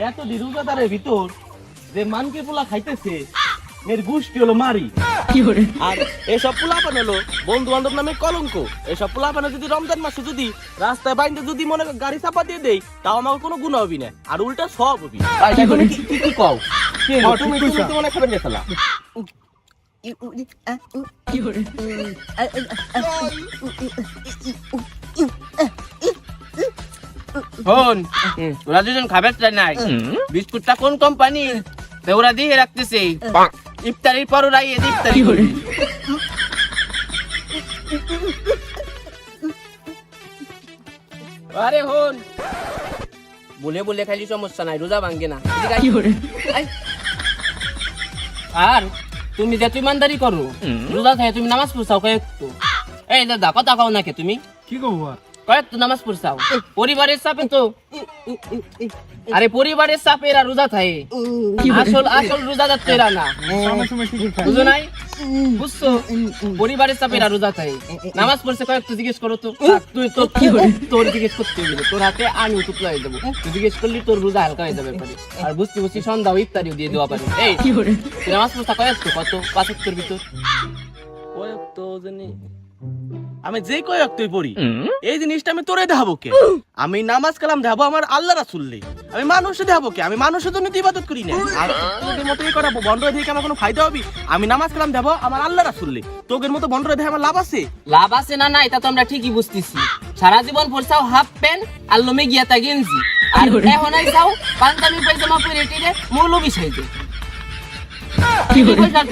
এত দিরুজাদারের ভিতর যে মানকে পোলা খাইতেছে এর গুষ্টি হলো মারি আর এসব পোলাপান হলো বন্ধু বান্ধব নামে কলঙ্ক এসব পোলাপানে যদি রমজান মাসে যদি রাস্তায় বাইন্দে যদি মনে গাড়ি চাপা দিয়ে দেই তাও আমার কোনো গুণ হবি না আর উল্টা সব হবি কি কি- কি কও হ্যাঁ, তুমি তুমি তো মনে খাবেন গেছলা হন ওরা দুজন চাই নাই বিস্কুটটা কোন কোম্পানি? ওরা দিয়ে রাখতেছে। ইফতারির পর ওরা ইয়ে ইফতারি করবে। আরে হন বলে বলে খালি সমস্যা নাই রোজা ভাঙ্গে না। আর তুমি যে ইমানদারি করো রোজা থাকে তুমি নামাজ পড়ছাও কয়েকটু। এই দাদা কথা কও নাকি তুমি? কি কব কয়েক তো নামাজ পড়ছাও পরিবারের চাপে তো। আরে পরিবারের চাপে এরা রোজা থাকে। আসল আসল রোজাদার তো এরা না। সময় সময় ঠিকই খাই বুঝো নাই বুঝছ? পরিবারের চাপে এরা রোজা থাকে। নামাজ পড়ছে কয়েক তো জিজ্ঞেস করো তো। তুই তো তোর জিজ্ঞেস করতে হবে তোর হাতে আমি উতুপ লাই দেবো তুই জিজ্ঞেস করলি তোর রোজা হালকা হয়ে যাবে পারে আর বুঝতে বুঝছি সন্ধ্যা ইত্যাদিও দিয়ে দেওয়া পারে। এই নামাজ পড়ছা কয়েক তো কত? পাঁচ তোর ভিতর। কয়েক তো জানি। আমি যে কয়েক তুই পড়ি এই জিনিসটা আমি তোরে দেখাবো কে? আমি নামাজ কালাম দেখাবো আমার আল্লাহ রাসুল্লে আমি মানুষে দেখাবো কে? আমি মানুষের জন্য ইবাদত করি না। আর তোদের মতো এই করা বন্ধ থেকে আমার কোনো ফায়দা হবে? আমি নামাজ কালাম দেখাবো আমার আল্লাহ রাসুল্লে তোদের মতো বন্ধ দেখে আমার লাভ আছে? লাভ আছে না না এটা তো আমরা ঠিকই বুঝতেছি। সারা জীবন পড়ছাও হাফ প্যান্ট আর লমে গিয়া তা গেঞ্জি। আর এখন আইসাও পাঞ্জাবি পায়জামা পরে টিরে মৌলবি সাইজে। কি কইছা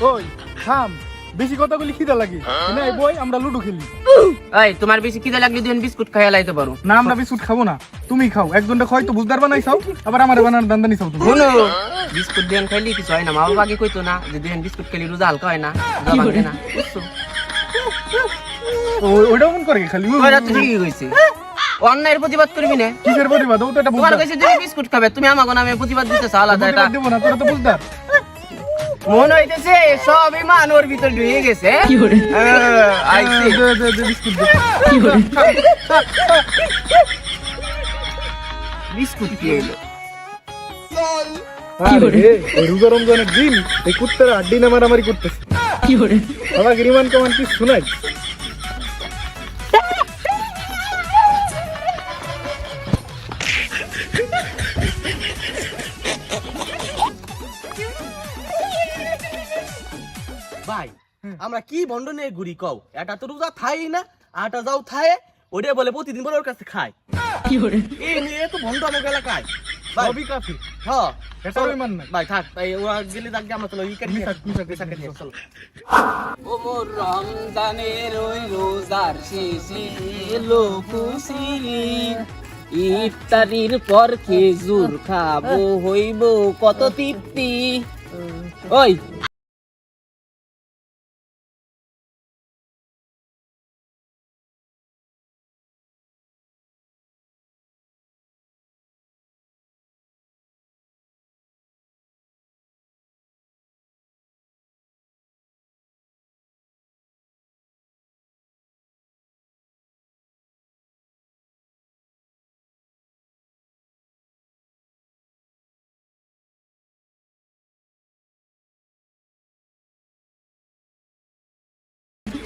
ওই থাম। বেশি কথা বলি খিদা লাগে। না এই বই আমরা লুডো খেলি। এই তোমার বেশি খিদে লাগলে দুজন বিস্কুট খাইয়া লাইতে পারো। না আমরা বিস্কুট খাব না। তুমি খাও। একজনটা খাই তো বুঝদার বানাই খাও। আবার আমার বানার দান্দানি খাও তুমি শুনো বিস্কুট দিয়ান খাইলে কিছু হয় না। মা বাবা আগে কইতো না যে দুজন বিস্কুট খাইলে রোজা হালকা হয় না রোজা ভাঙে না বুঝছ? ও- মন করে খালি ও- ওরা তো ঠিকই কইছে। অন্যায়ের প্রতিবাদ করবি না? কিসের প্রতিবাদ? ও তো এটা তোমার কাছে তুমি বিস্কুট খাবে তুমি আমাকে নামে প্রতিবাদ দিতেছ আলাদা এটা। দেবো না তোরা তো বুঝদার। মনে হইতেছে সব ইমান ওর ভিতর ঢুকে গেছে। আহ, আইছে। দে, দে, দে, বিস্কুট দে। বিস্কুট কি হইল? আরে, এই রোজা রমজানের দিন এই কুত্তারা আড্ডি না মারামারি করতেছে আমাকে রিমান কমান কি শোনাই? আমরা কি বন্ডনে ঘুরি কও? এটা তো রোজা থাই না আটা যাও থায়ে ওটা বলে প্রতিদিন বলে ওর কাছে খায় কি করে এই নিয়ে তো বন্ধ আমাকে এলাকায়। ভাই সবই কাফি। হ্যাঁ এটাও ইমান নাই। ভাই থাক ওরা গেলে থাকবে আমরা চলো উইকেট ও মোর রমজানের ওই রোজার শেষে এলো খুশির ইফতারির পর খেজুর খাব হইব কত তৃপ্তি। ওই।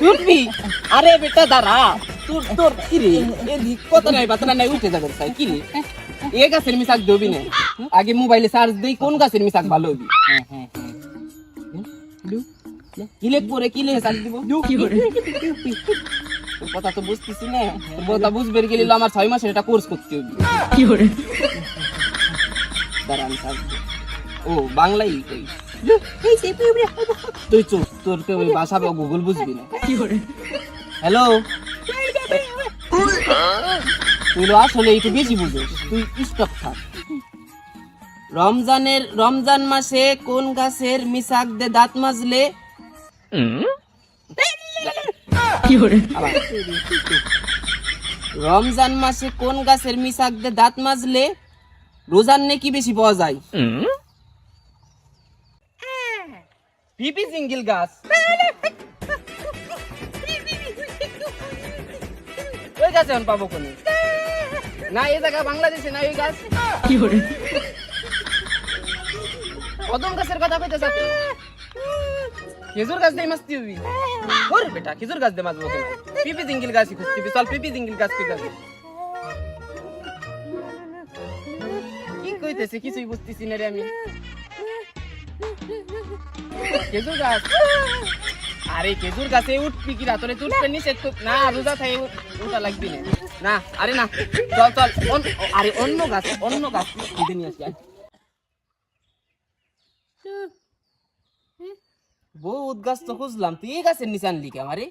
উঠবি আরে বেটা দাঁড়া। তোর তোর কি রে? এদিক কথা নাই বাতা নাই উঠে যাবে তাই কি রে? এ গাছের মিশাক দেবি না। আগে মোবাইলে চার্জ দেই কোন গাছের মিশাক ভালো হবি? কিলে পরে কিলে চার্জ দিব? কথা তো বুঝতেছি না। কথা বুঝবে গেলে আমার ছয় মাসের একটা কোর্স করতে হবে। দাঁড়া আমি চার্জ দিই। ও বাংলাই কই তুই চুপ তোর কেউ ওই ভাষা বা গুগল বুঝবি না? হ্যালো তুই তো আসলে একটু বেশি বুঝিস তুই স্টপ থাক। রমজানের রমজান মাসে কোন গাছের মিশাক দে দাঁত মাজলে। রমজান মাসে কোন গাছের মিশাক দে দাঁত মাজলে? রোজার নেকি বেশি পাওয়া যায়? পিপি সিঙ্গেল গাছ ওই গাছ এখন পাবো কোনে? না এই জায়গা বাংলাদেশে না ওই গাছ। কদম গাছের কথা কইতে চাচ্ছি? খেজুর গাছ দিয়ে মাছতি হবি ওর বেটা খেজুর গাছ দিয়ে মাছ বসে পিপি জিঙ্গিল গাছ খুঁজতে চল পিপি জিঙ্গিল গাছ যাবি কি কইতেছে কিছুই বুঝতেছি না রে আমি। খেজুর গাছ? আরে খেজুর গাছে উঠবি কি রাতরে তুলতে নিচে না, রোজা থাকে উঠা লাগবি না। না, আরে না, চল চল আরে অন্য গাছ অন্য গাছ। খুঁজে নিয়ে আসি। বহুত গাছ তো খুঁজলাম, তুই এই গাছের নিচে আনলি কে আমারে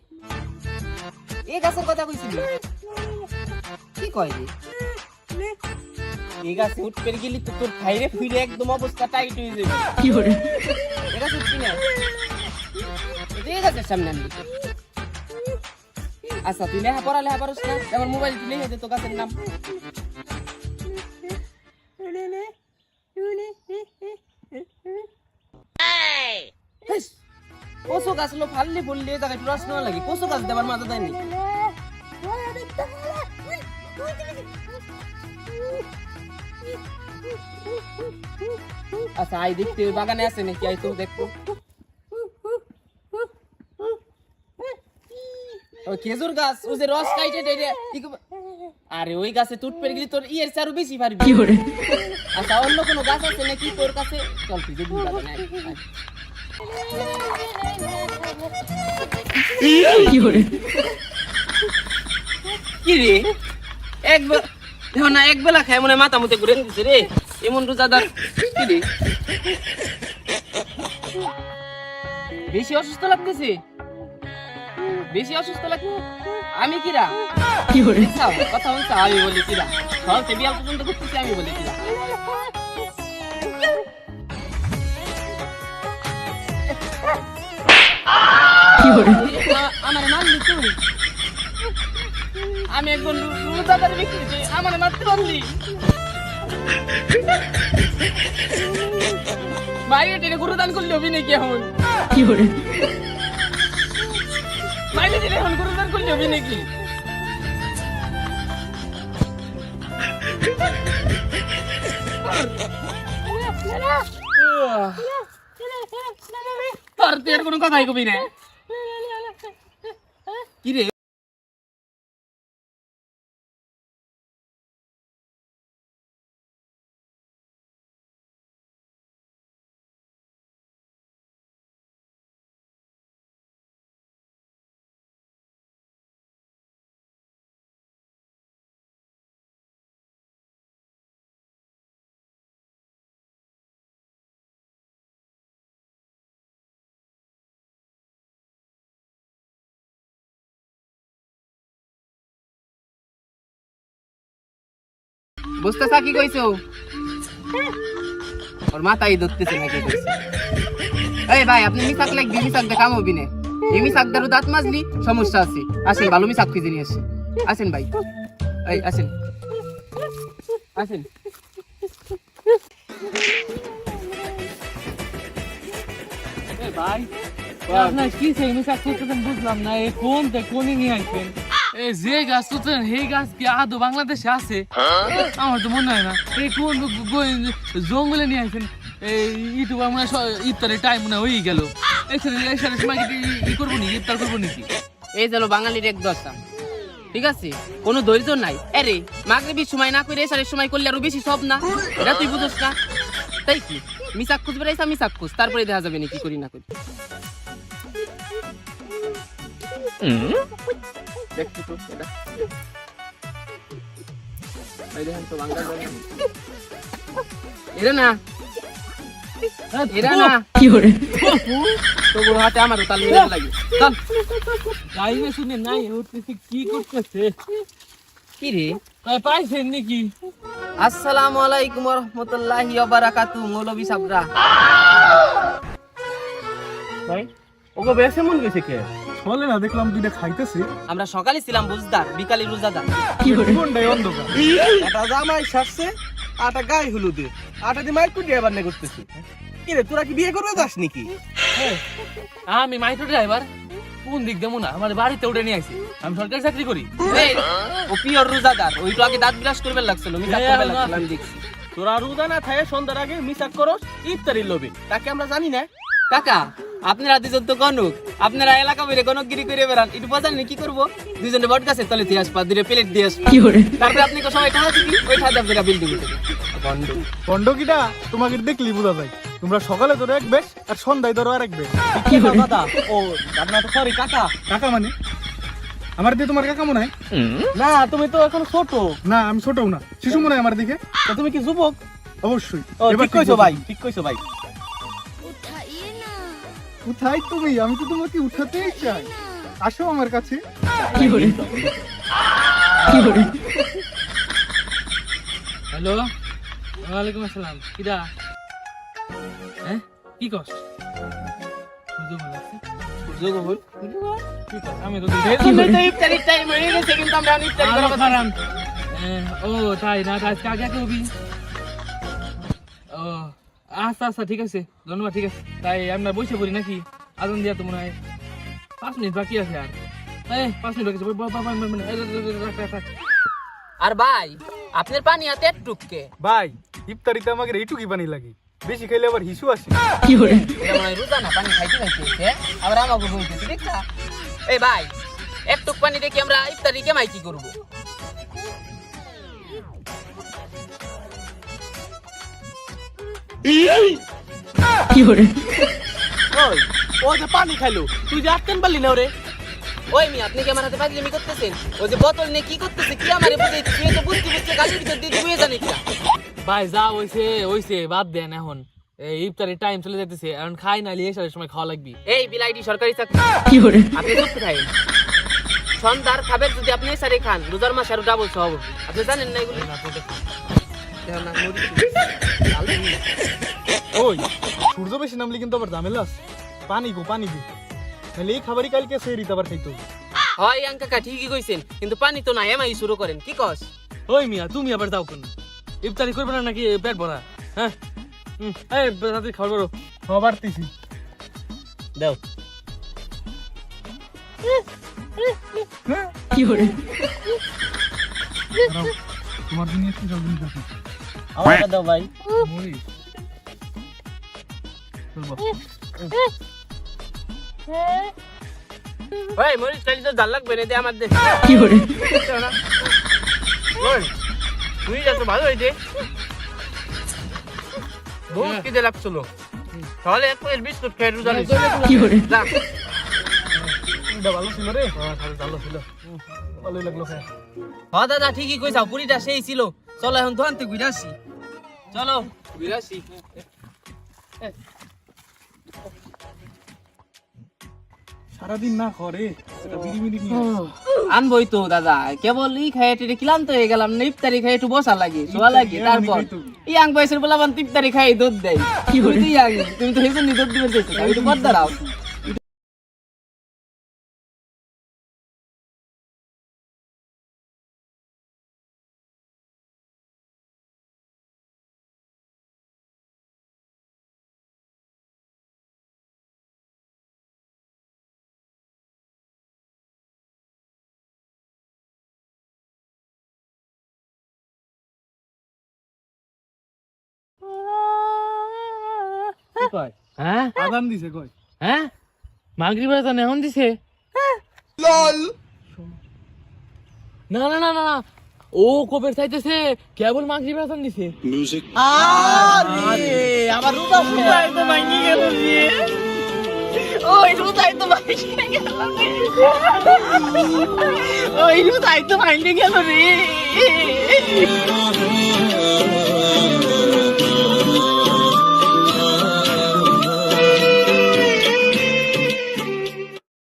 এই গাছের কথা কইছিলি? কি কয় রে? এই গাছে উঠ পেরে গেলি তো তোর খাইরে ফিরে একদম অবস্থা টাইট হয়ে যাবে। এই গাছে উঠবি না? এটা এই গাছের সামনে কে? আচ্ছা তুই লেহা পড়া লেহা পারস না? আমার মোবাইল তুই লিখে দে তো গাছের নাম। কচু গাছ লো ফাললে বললে তাকে প্রশ্ন লাগে। কচু গাছ দেবার মাথা দেয়নি আচ্ছা আই দেখতে ওই বাগানে আছে নাকি? আই তো দেখব ওই খেজুর গাছ ও যে রস কাইটে আরে ওই গাছে তুট পেরে গেলি তোর ইয়ের চারু বেশি পারবি। আচ্ছা অন্য কোনো গাছ আছে নাকি তোর কাছে? চল তুই বাগানে আয়। কি রে? একবার দেখো না এক বেলা খায় মনে মাথা মতে ঘুরে দিচ্ছে রে। এমন রোজাদার কি বেশি অসুস্থ লাগতেছে? বেশি অসুস্থ লাগছে? আমি কিরা? দেখছাও? কথা বলছো আমি বলি কিরা? সব বিয়াল পর্যন্ত করতেছি আমি বলি কিরা? আমার মারলি তুই আমি একজন রোজাদার ব্যক্তি আমার মারতে পারলি বাইরে টেনে গরু দান করলে হবি নাকি এখন? কি বাইরে টেনে এখন গরু দান করলে হবি নাকি? তোর তুই আর কোনো কথাই কবি না। বুঝতেছা কি কইছো? ওর মাথায় ধরতেছে নাকি? কইছে এই ভাই আপনি মিসাক লাগবি মিসাক দেখা হবি না মিসাক দারু দাঁত মাজলি সমস্যা আছে। আসেন ভালো মিসাক খুঁজে নিয়ে আসেন আসেন ভাই। এই আসেন। আসেন। ভাই আপনার কি সেই মিশা করতেছেন বুঝলাম না। এই কোন তে কোনে নিয়ে আসবেন? এই যে গাছ তুলছেন সেই গাছ কি আদৌ বাংলাদেশে আছে? আমার তো মনে হয় না। এই কোন জঙ্গলে নিয়ে আসবেন এই ইউটিউব মনে হয় ইফতারের টাইম মনে হয় গেল। এখানে সময় কি করব নাকি? ইফতার করব নাকি? এই চলো বাঙালির এক দশা। ঠিক আছে? কোনো ধৈর্য নাই। আরে মাগরিবির সময় না করে এসারের সময় করলে আরও বেশি সব না? এটা তুই বুঝোস না? তাই কি? মিসাক খুঁজ বেড়াইছা মিসাক খুঁজ। তারপরে দেখা যাবে নাকি করি না করি। দেখছি তো এটা। এই দেখেন তো বাংলা। এরা না এরা না তোর হাতে আমার তাল মিলান লাগে। চল। গাইবে শুনে নাই উঠতেছে কি করতেছে? কি রে? ভাই, পাইছেন নাকি? আসসালামু আলাইকুম রহমতুল্লাহি বারাকাতু মৌলবী সাবরা। ভাই ওগো বেশ এমন গেছে কে? বলে না দেখলাম দুইটা খাইতেছে। আমরা সকালে ছিলাম বুঝদার বিকালে রোজাদার কোনটাই অন্ধকার? একটা জামাই সারছে আটা গায়ে হলুদে। আটা দিয়ে মাইক কুটিয়ে বান্না করতেছি। কি রে তোরা কি বিয়ে করবে যাস নাকি? আমি মাইক্রো ড্রাইভার কোন দিক দেবো না আমার বাড়িতে উঠে নিয়ে আসি আমি সরকারি চাকরি করি। ও পিওর রোজাদার। ওই তো আগে দাঁত ব্রাশ করবে লাগছিল মিথ্যা করবে লাগছিল আমি দেখছি। তোরা রোজা না থাকে সন্ধ্যার আগে মিসাক করস ইফতারির লোভে। তাকে আমরা জানি না। কাকা আপনারা দুজন তো গণক আপনারা এলাকা বেরে গণকগিরি করে বেড়ান একটু বাজার নেই কি করব? দুজনে বট গাছের তলে দিয়ে আসবা দুটো প্লেট দিয়ে আসবা। তারপরে আপনি কো টাকা দিবি ওই টাকা আপনারা বিল্ডিং তোমাকে দেখলি বোঝা যায়। তোমরা সকালে ধরো এক বেশ আর সন্ধ্যায় ধরো আর এক বেশ দাদা ও দাদা তো সরি কাকা। কাকা মানে? আমার দিয়ে তোমার কাকা মনে হয়? না তুমি তো এখন ছোট। না আমি ছোটও না। শিশু মনে হয় আমার দিকে। তো তুমি কি যুবক? অবশ্যই। ঠিক কইছো ভাই ঠিক কইছো ভাই। কোথায় তুমি? আমি তো তোমাকে উঠাতেই চাই। আসো আমার কাছে। হ্যালো? ওয়ালাইকুম আসসালাম। কিরা? হ্যাঁ? কি কস ভালো আছে কি কস আমি তো ইফতারির টাইম হয়ে গেছে কিন্তু আমরা ইফতারি। হ্যাঁ, ও তাই না আজকে আগে কবি ও আচ্ছা আচ্ছা ঠিক আছে ধন্যবাদ ঠিক আছে তাই আমরা বসে পড়ি নাকি আজান দিয়া তো মনে হয় পাঁচ মিনিট বাকি আছে আর এই পাঁচ মিনিট বাকি আছে মানে। আর ভাই আপনার পানি হাতে টুককে ভাই ইফতারিতে আমাকে এইটুকুই পানি লাগে বেশি খেলে আবার হিসু আসে এটা মনে হয় রোজা না পানি খাইতে খাইতে হ্যাঁ? আবার আমাকে বলতেছে দেখা এই ভাই একটু পানি দেখি আমরা ইফতারি কেমাই কি করব ওই ও যে পানি খাইলো তুই যে আটকেন পারলি না ওরে? ওই মি আপনি কি আমার হাতে পাগলামি করতেছেন? ওই যে বোতল নিয়ে কি করতেছে কি আমারে বুঝাইতে তুই তো বুঝতে বুঝতে গাছের ভিতর দিয়ে ধুয়ে জানি কি ভাই যা হইছে হইছে বাদ দেন এখন। এই ইফতারের টাইম চলে যেতেছে এখন খাই না লিয়ে এসার সময় খাওয়া লাগবি। এই বিলাইটি সরকারি চাকরি। আপনি চুপ খাই সন্ধ্যার খাবার যদি আপনি সারে খান রোজার মাস আরও ডাবল সব আপনি জানেন না এগুলো? না। ওই সূর্য বেশি নামলে কিন্তু আবার ঝামেলা আছে। পানি গো পানি দি নাহলে এই খাবারই কালকে সেই রীত আবার খাইতে হবে। হয় আং কাকা ঠিকই কইছেন কিন্তু পানি তো নাই এমাই শুরু করেন কি কস? ওই মিয়া তুমি আবার যাও কোন? ইফতারি করবে না নাকি পেট ভরা? হ্যাঁ? হুম, এই তাড়াতাড়ি খাবার করো খাবার তিসি দাও। তোমার জন্য একটু জল দিন কাছে আমার দাও ভাই মরিস ওই মরিচ খালি তো জাল লাগবে না দে আমার দে ওই, তুই যা তো ভালো হয়েছে বহুত খিদে লাগছিল তাহলে এক প্লেট বিস্কুট খেয়ে রোজা নিস। যা। ভালো ছিল রে ভালো ছিল ভালোই লাগল খায় হ্যাঁ দাদা ঠিকই কইছাও পুরিটা সেই ছিল চলো এখন থেকে ঘুরে আসি চলো। সারাদিন না করে নিয়ে আনবই তো দাদা। কেবল ই খাই টেটে ক্লান্ত হয়ে গেলাম না ইফতারি খাই একটু বসা লাগে শোয়া লাগে তারপর। ইয়াং বয়সের বলা বান ইফতারি খাই দুধ দেয়। তো ইয়াং তুমি তো হেসে দুধ দিবে আমি তো পর্দা রাও কয়? হ্যাঁ? আদান দিছে কয়? হ্যাঁ? এখন দিছে? না না না না না। ও কবের চাইতেছে? কেবল মাগরি বেড়া দিছে। আরে আমার রোজা রোজাই তো ভাঙি গেল রে। ওই রোজাই তো ভাঙি গেল ওই রোজাই তো ভাঙি গেল রে।